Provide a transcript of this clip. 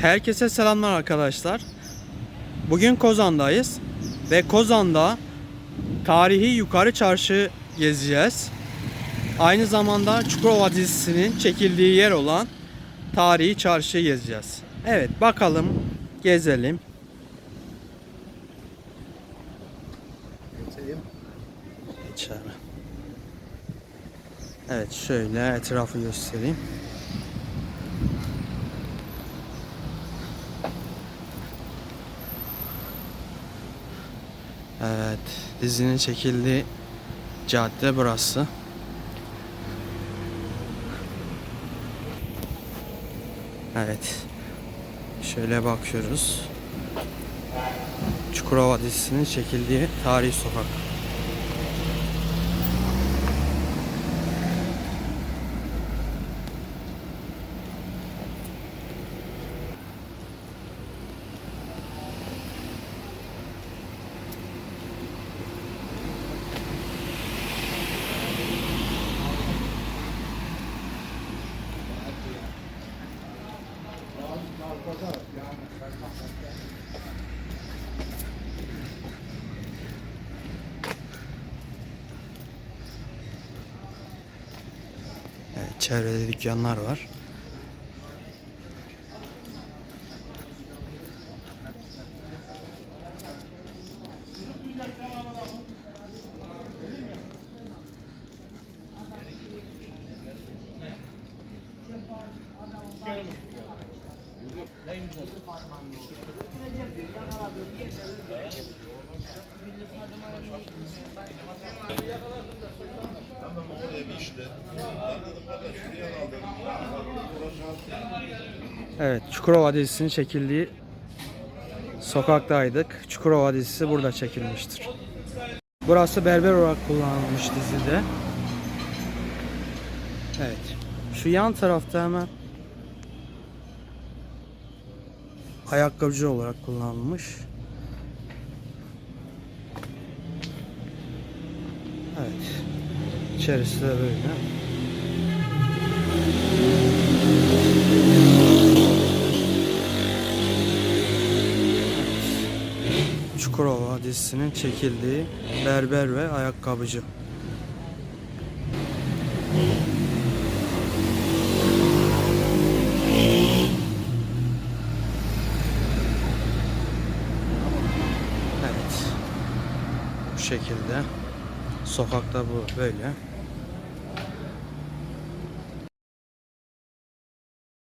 Herkese selamlar arkadaşlar. Bugün Kozan'dayız ve Kozan'da tarihi Yukarı Çarşı gezeceğiz. Aynı zamanda Çukurova dizisinin çekildiği yer olan tarihi çarşıyı gezeceğiz. Evet bakalım gezelim. İçeri. Evet şöyle etrafı göstereyim. Evet, dizinin çekildiği cadde burası. Evet. Şöyle bakıyoruz. Çukurova dizisinin çekildiği tarihi sokak. Evet, çevrede dükkanlar var. Evet, Çukurova dizisinin çekildiği sokaktaydık. Çukurova dizisi burada çekilmiştir. Burası berber olarak kullanılmış dizide. Evet. Şu yan tarafta hemen ayakkabıcı olarak kullanılmış. Evet. İçerisi de böyle. Çukurova dizisinin çekildiği berber ve ayakkabıcı. Evet. Bu şekilde. Sokakta bu böyle.